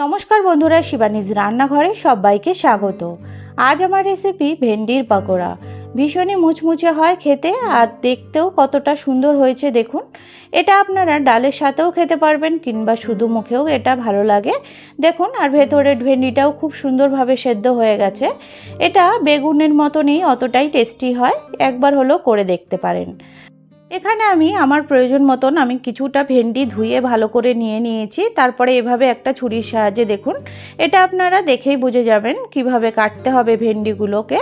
নমস্কার বন্ধুরা, শিবানীজ রান্নাঘরে সবাইকে স্বাগত। আজ আমার রেসিপি ভেন্ডির পকোড়া। ভীষণই মুচমুচে হয় খেতে আর দেখতেও কতটা সুন্দর হয়েছে দেখুন। এটা আপনারা ডালের সাথেও খেতে পারবেন কিংবা শুধু মুখেও এটা ভালো লাগে। দেখুন, আর ভেতরের ভেন্ডিটাও খুব সুন্দরভাবে সেদ্ধ হয়ে গেছে। এটা বেগুনের মতনই অতটাই টেস্টি হয়। একবার হলেও করে দেখতে পারেন। এখানে আমি আমার প্রয়োজন মতন আমি কিছুটা ভেন্ডি ধুয়ে ভালো করে নিয়ে নিয়েছি। তারপরে এভাবে একটা ছুরির সাহায্যে দেখুন, এটা আপনারা দেখেই বুঝে যাবেন কীভাবে কাটতে হবে ভেন্ডিগুলোকে।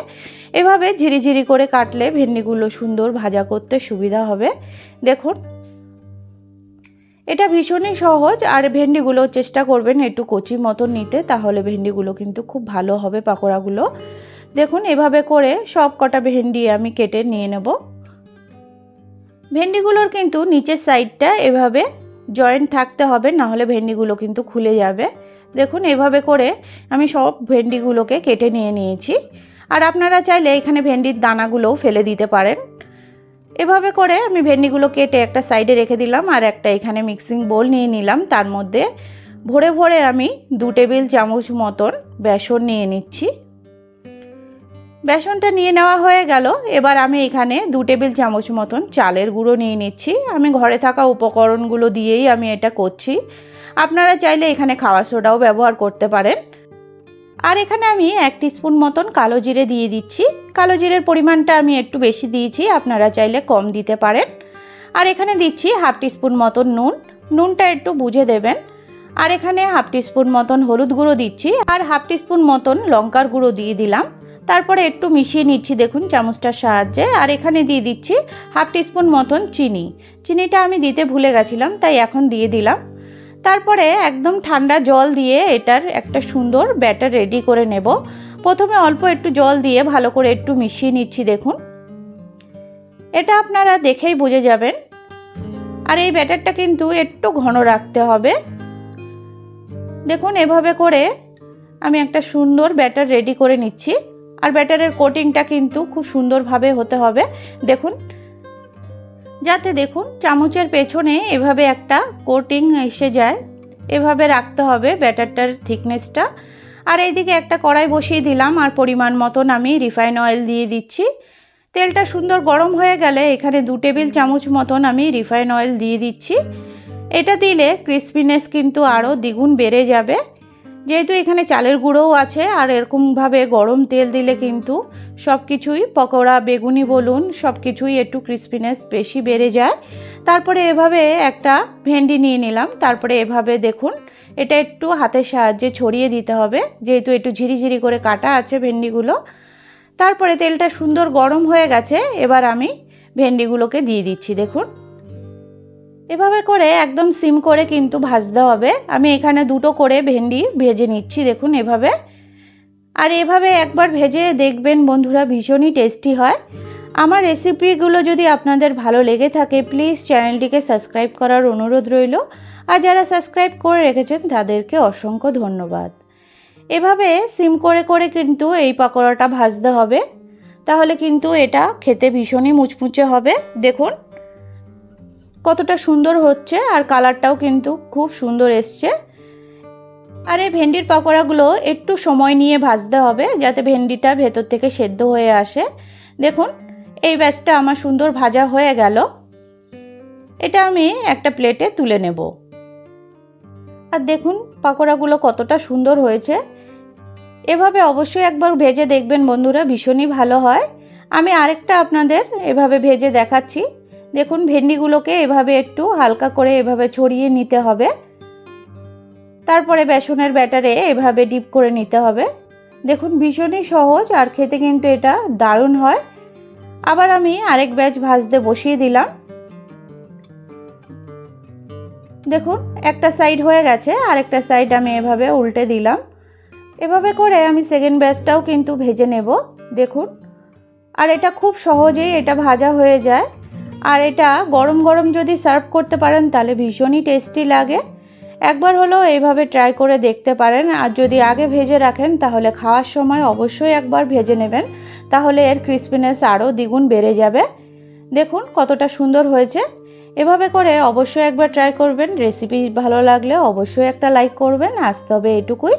এভাবে ঝিরিঝিরি করে কাটলে ভেন্ডিগুলো সুন্দর ভাজা করতে সুবিধা হবে। দেখুন, এটা ভীষণই সহজ আর ভেন্ডিগুলো চেষ্টা করবেন একটু কচি মতন নিতে, তাহলে ভেন্ডিগুলো কিন্তু খুব ভালো হবে পাকোড়াগুলো। দেখুন, এভাবে করে সব কটা ভেন্ডি আমি কেটে নিয়ে নেব। ভেন্ডিগুলোর কিন্তু নিচের সাইডটা এভাবে জয়েন্ট থাকতে হবে না হলে ভেন্ডিগুলো কিন্তু খুলে যাবে। দেখুন, এভাবে করে আমি সব ভেন্ডিগুলোকে কেটে নিয়ে নিয়েছি। আর আপনারা চাইলে এখানে ভেন্ডির দানাগুলোও ফেলে দিতে পারেন। এভাবে করে আমি ভেন্ডিগুলো কেটে একটা সাইডে রেখে দিলাম আর একটা এখানে মিক্সিং বোল নিয়ে নিলাম। তার মধ্যে ভরে ভরে আমি দু টেবিল চামচ মতন বেসন নিয়ে নিচ্ছি। বেসনটা নিয়ে নেওয়া হয়ে গেল। এবার আমি এখানে দু টেবিল চামচ মতন চালের গুঁড়ো নিয়ে নিচ্ছি। আমি ঘরে থাকা উপকরণগুলো দিয়েই আমি এটা করছি। আপনারা চাইলে এখানে খাওয়া সোডাও ব্যবহার করতে পারেন। আর এখানে আমি এক স্পুন মতন কালো জিরে দিয়ে দিচ্ছি। কালো জিরের পরিমাণটা আমি একটু বেশি দিয়েছি, আপনারা চাইলে কম দিতে পারেন। আর এখানে দিচ্ছি হাফ স্পুন মতন নুন। নুনটা একটু বুঝে দেবেন। আর এখানে হাফ স্পুন মতন হলুদ গুঁড়ো দিচ্ছি। আর হাফ স্পুন মতন লঙ্কার গুঁড়ো দিয়ে দিলাম। তারপরে একটু মিশিয়ে নিচ্ছি, দেখুন চামচটার সাহায্যে। আর এখানে দিয়ে দিচ্ছি হাফ টিস্পুন মতন চিনি। চিনিটা আমি দিতে ভুলে গেছিলাম, তাই এখন দিয়ে দিলাম। তারপরে একদম ঠান্ডা জল দিয়ে এটার একটা সুন্দর ব্যাটার রেডি করে নেব। প্রথমে অল্প একটু জল দিয়ে ভালো করে একটু মিশিয়ে নিচ্ছি, দেখুন। এটা আপনারা দেখেই বুঝে যাবেন। আর এই ব্যাটারটা কিন্তু একটু ঘন রাখতে হবে। দেখুন, এভাবে করে আমি একটা সুন্দর ব্যাটার রেডি করে নিচ্ছি। আর ব্যাটারের কোটিংটা কিন্তু খুব সুন্দরভাবে হতে হবে। দেখুন, যাতে দেখুন চামচের পেছনে এভাবে একটা কোটিং এসে যায়। এভাবে রাখতে হবে ব্যাটারটার থিকনেসটা। আর এইদিকে একটা কড়াই বসিয়ে দিলাম, আর পরিমাণ মতন আমি রিফাইন অয়েল দিয়ে দিচ্ছি। তেলটা সুন্দর গরম হয়ে গেলে এখানে দু টেবিল চামচ মতন আমি রিফাইন অয়েল দিয়ে দিচ্ছি। এটা দিলে ক্রিসপিনেস কিন্তু আরও দ্বিগুণ বেড়ে যাবে। যেহেতু এখানে চালের গুঁড়োও আছে, আর এরকমভাবে গরম তেল দিলে কিন্তু সব কিছুই পকোড়া, বেগুনি বলুন সব কিছুই একটু ক্রিসপিনেস বেশি বেড়ে যায়। তারপরে এভাবে একটা ভেন্ডি নিয়ে নিলাম। তারপরে এভাবে দেখুন, এটা একটু হাতের সাহায্যে ছড়িয়ে দিতে হবে, যেহেতু একটু ঝিরিঝিরি করে কাটা আছে ভেন্ডিগুলো। তারপরে তেলটা সুন্দর গরম হয়ে গেছে, এবার আমি ভেন্ডিগুলোকে দিয়ে দিচ্ছি, দেখুন। এভাবে করে একদম সিম করে কিন্তু ভাজতে হবে। আমি এখানে দুটো করে ভেন্ডি ভেজে নিচ্ছি, দেখুন এভাবে। আর এভাবে একবার ভেজে দেখবেন বন্ধুরা, ভীষণই টেস্টি হয়। আমার রেসিপিগুলো যদি আপনাদের ভালো লেগে থাকে, প্লিজ চ্যানেলটিকে সাবস্ক্রাইব করার অনুরোধ রইল। আর যারা সাবস্ক্রাইব করে রেখেছেন, তাদেরকে অসংখ্য ধন্যবাদ। এভাবে সিম করে করে কিন্তু এই পাকোড়াটা ভাজতে হবে। তাহলে কিন্তু এটা খেতে ভীষণই মুচমুচে হবে। দেখুন কতটা সুন্দর হচ্ছে আর কালারটাও কিন্তু খুব সুন্দর এসছে। আর এই ভেন্ডির পকোড়াগুলো একটু সময় নিয়ে ভাজতে হবে যাতে ভেন্ডিটা ভেতর থেকে সেদ্ধ হয়ে আসে। দেখুন, এই ব্যাচটা আমার সুন্দর ভাজা হয়ে গেল। এটা আমি একটা প্লেটে তুলে নেব। আর দেখুন, পাকোড়াগুলো কতটা সুন্দর হয়েছে। এভাবে অবশ্যই একবার ভেজে দেখবেন বন্ধুরা, ভীষণই ভালো হয়। আমি আরেকটা আপনাদের এভাবে ভেজে দেখাচ্ছি। দেখুন, ভেন্ডিগুলোকে এভাবে একটু হালকা করে এভাবে ছড়িয়ে নিতে হবে। তারপরে বেসনের ব্যাটারে এভাবে ডিপ করে নিতে হবে। দেখুন, ভীষণই সহজ আর খেতে কিন্তু এটা দারুণ হয়। আবার আমি আরেক ব্যাচ ভাজতে বসিয়ে দিলাম। দেখুন, একটা সাইড হয়ে গেছে, আরেকটা সাইড আমি এভাবে উল্টে দিলাম। এভাবে করে আমি সেকেন্ড ব্যাচটাও কিন্তু ভেজে নেব। দেখুন, আর এটা খুব সহজেই এটা ভাজা হয়ে যায়। আর এটা গরম গরম যদি সার্ভ করতে পারেন, তাহলে ভীষণই টেস্টি লাগে। একবার হলেও এইভাবে ট্রাই করে দেখতে পারেন। আর যদি আগে ভেজে রাখেন, তাহলে খাওয়ার সময় অবশ্যই একবার ভেজে নেবেন। তাহলে এর ক্রিসপিনেস আরও দ্বিগুণ বেড়ে যাবে। দেখুন কতটা সুন্দর হয়েছে। এভাবে করে অবশ্যই একবার ট্রাই করবেন। রেসিপি ভালো লাগলে অবশ্যই একটা লাইক করবেন। আজ তবে এটুকুই।